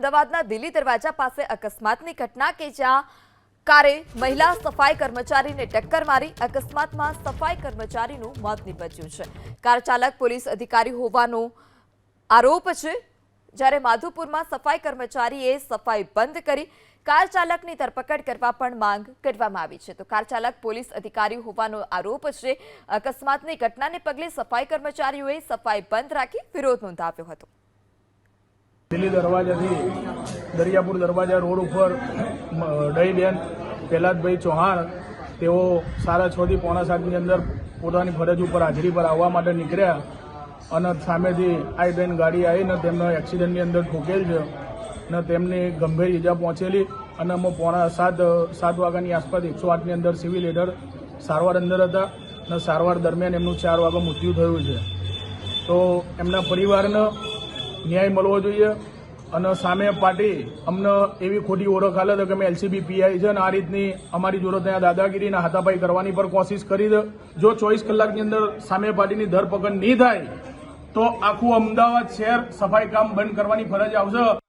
અમદાવાદના દિલ્હી દરવાજા પાસે અકસ્માતની ઘટના કે જ્યાં કારે મહિલા સફાઈ કર્મચારીને ટક્કર મારી અકસ્માતમાં સફાઈ કર્મચારીનું મોત નીપજ્યું છે. કાર ચાલક, પોલીસ અધિકારી હોવાનો આરોપ છે. જ્યારે માધુપુરમાં સફાઈ કર્મચારીએ સફાઈ બંધ કરી કાર ચાલકની ધરપકડ કરવા પણ માંગ કરવામાં આવી છે. તો કાર ચાલક, પોલીસ અધિકારી હોવાનો આરોપ છે. અકસ્માતની ઘટનાને પગલે સફાઈ કર્મચારીઓએ સફાઈ બંધ રાખી વિરોધ નોંધાવ્યો હતો. દિલ્હી દરવાજાથી દરિયાપુર દરવાજા રોડ ઉપર ડહીબેન પ્રહલાદભાઈ ચૌહાણ, તેઓ સાડા છથી પોણા સાતની અંદર પોતાની ફરજ ઉપર હાજરી પર આવવા માટે નીકળ્યા અને સામેથી આઈ બેન ગાડી આવીને તેમનો એક્સિડન્ટની અંદર ઠોકેલ છે અને તેમને ગંભીર ઈજા પહોંચેલી અને અમે પોણા સાત સાત વાગ્યાની આસપાસ એકસો આઠની અંદર સિવિલ હેઠળ સારવાર અંદર હતા અને સારવાર દરમિયાન એમનું ચાર વાગે મૃત્યુ થયું છે. તો એમના પરિવારને ન્યાય મળવો જોઈએ. અને સામે પાર્ટી અમને એવી ખોટી ઓળખ હાલે છે કે અમે એલસીબી પીઆઈ છે અને આ રીતની અમારી જોડે ત્યાં દાદાગીરીના હાથાપાઈ કરવાની પર કોશિશ કરી દે જો ચોવીસ કલાકની અંદર સામે પાર્ટીની ધરપકડ નહીં થાય, તો આખું અમદાવાદ શહેર સફાઈ કામ બંધ કરવાની ફરજ આવશે.